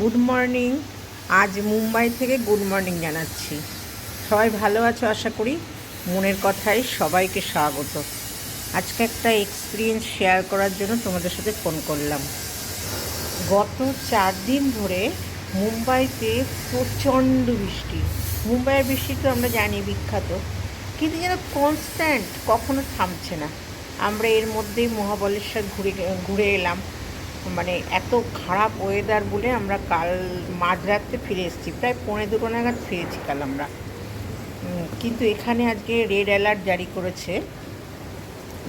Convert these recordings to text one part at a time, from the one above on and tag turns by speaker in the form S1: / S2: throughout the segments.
S1: Good morning আজ মুম্বাই থেকে good morning জানাচ্ছি। সবাই ভালো আছো? আশা করি মনের কথায় সবাইকে স্বাগত। আজকে একটা এক্সপিরিয়েন্স শেয়ার করার জন্য তোমাদের সাথে ফোন করলাম। গত চার দিন ধরে মুম্বাইতে প্রচণ্ড বৃষ্টি। মুম্বাইয়ের বৃষ্টি তো আমরা জানি বিখ্যাত। কিন্তু যেন কনস্ট্যান্ট কখনো থামছে না। আমরা এর মধ্যেই মহাবলেশ্বর ঘুরে ঘুরে এলাম। মানে এত খারাপ ওয়েদার বলে আমরা কাল মাঝরাতে ফিরে এসেছি। প্রায় পৌনে দুটো নাগাদ ফিরেছি কাল আমরা। কিন্তু এখানে আজকে রেড অ্যালার্ট জারি করেছে।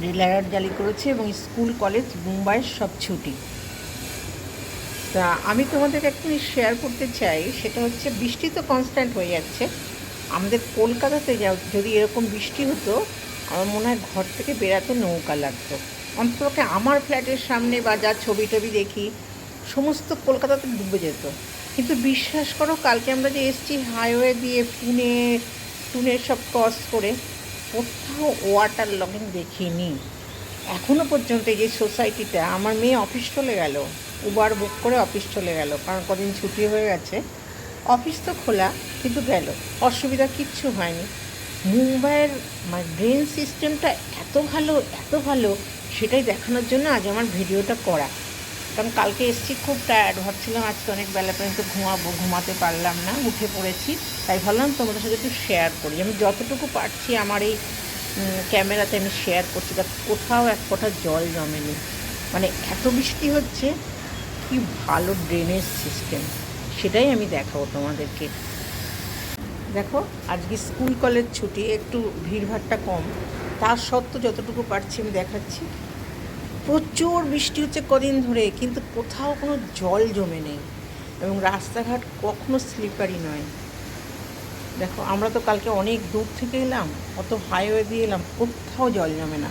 S1: রেড অ্যালার্ট জারি করেছে এবং স্কুল, কলেজ মুম্বাইয়ের সব ছুটি। তা আমি তোমাদেরকে একটু শেয়ার করতে চাই, সেটা হচ্ছে বৃষ্টি তো কনস্ট্যান্ট হয়ে যাচ্ছে। আমাদের কলকাতাতে যদি এরকম বৃষ্টি হতো, আমার মনে হয় ঘর থেকে বেরাতে নৌকা লাগতো। অন্তত আমার ফ্ল্যাটের সামনে বা যা ছবি টবি দেখি, সমস্ত কলকাতাতে ডুবে যেত। কিন্তু বিশ্বাস করো, কালকে আমরা যে এসছি হাইওয়ে দিয়ে পুনে টুনে সব ক্রস করে, কোথাও ওয়াটার লগিং দেখিনি। এখনও পর্যন্ত এই যে সোসাইটিটা আমার মেয়ে অফিস চলে গেল। উবার বুক করে অফিস চলে গেল, কারণ কদিন ছুটি হয়ে গেছে। অফিস তো খোলা, কিন্তু গেল। অসুবিধা কিচ্ছু হয়নি। মুম্বাইয়ের মানে ড্রেন সিস্টেমটা এত ভালো এত ভালো সেটাই দেখানোর জন্য আজ আমার ভিডিওটা করা। কারণ কালকে এসছি, খুব টায়ার্ড ভাবছিলাম আজকে অনেক বেলা পর্যন্ত ঘুমাবো, ঘুমাতে পারলাম না, উঠে পড়েছি। তাই ভাবলাম তোমাদের সাথে একটু শেয়ার করি। আমি যতটুকু পারছি আমার এই ক্যামেরাতে আমি শেয়ার করছি তা কোথাও এক ফোঁটা জল জমেনি। মানে এত বৃষ্টি হচ্ছে, কি ভালো ড্রেনেজ সিস্টেম সেটাই আমি দেখাবো তোমাদেরকে। দেখো, আজকে স্কুল কলেজ ছুটি, একটু ভিড়ভাড়টা কম। তার সত্ত্বেও যতটুকু পারছি আমি দেখাচ্ছি। প্রচুর বৃষ্টি হচ্ছে কদিন ধরে, কিন্তু কোথাও কোনো জল জমে নেই এবং রাস্তাঘাট কখনো স্লিপারি নয়। দেখো, আমরা তো কালকে অনেক দূর থেকে এলাম, অত হাইওয়ে দিয়ে এলাম, কোথাও জল জমে না।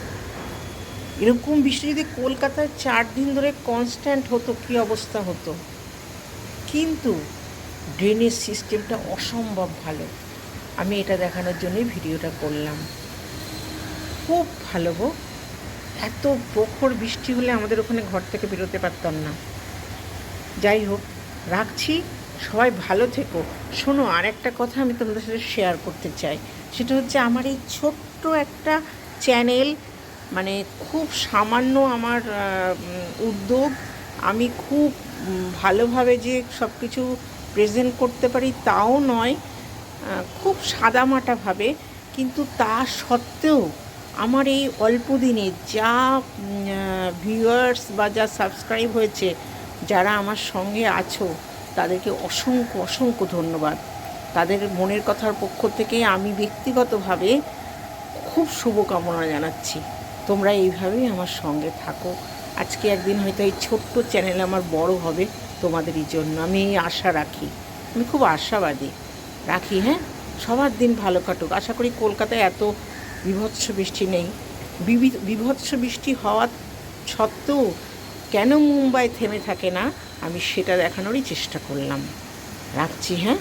S1: এরকম বৃষ্টি যদি কলকাতায় চার দিন ধরে কনস্ট্যান্ট হতো, কী অবস্থা হতো? কিন্তু ড্রেনেজ সিস্টেমটা অসম্ভব ভালো। আমি এটা দেখানোর জন্যই ভিডিওটা করলাম। খুব ভালো গো। এত প্রখর বৃষ্টি হলে আমাদের ওখানে ঘর থেকে বেরোতে পারতাম না। যাই হোক, রাখছি। সবাই ভালো থেকো। শোনো আর একটা কথা আমি তোমাদের সাথে শেয়ার করতে চাই। সেটা হচ্ছে আমার এই ছোট্ট একটা চ্যানেল মানে খুব সামান্য আমার উদ্যোগ। আমি খুব ভালোভাবে যে সব কিছু প্রেজেন্ট করতে পারি তাও নয় খুব সাদামাটাভাবে কিন্তু তা সত্ত্বেও আমার এই অল্প দিনে যা ভিউয়ার্স বা যা সাবস্ক্রাইব হয়েছে, যারা আমার সঙ্গে আছো, তাদেরকে অসংখ্য অসংখ্য ধন্যবাদ। তাদের মনের কথার পক্ষ থেকে আমি ব্যক্তিগতভাবে খুব শুভকামনা জানাচ্ছি। তোমরা এইভাবেই আমার সঙ্গে থাকো। আজকে একদিন হয়তো এই ছোট্ট চ্যানেল আমার বড় হবে তোমাদেরই জন্য। আমি এই আশা রাখি। আমি খুব আশাবাদী। রাখি হ্যাঁ? সবার দিন ভালো কাটুক। আশা করি কলকাতায় এত বিভৎস বৃষ্টি নেই। বিভৎস বৃষ্টি হওয়ার সত্ত্বেও কেন মুম্বাই থেমে থাকে না? আমি সেটা দেখানোরই চেষ্টা করলাম। রাখছি হ্যাঁ?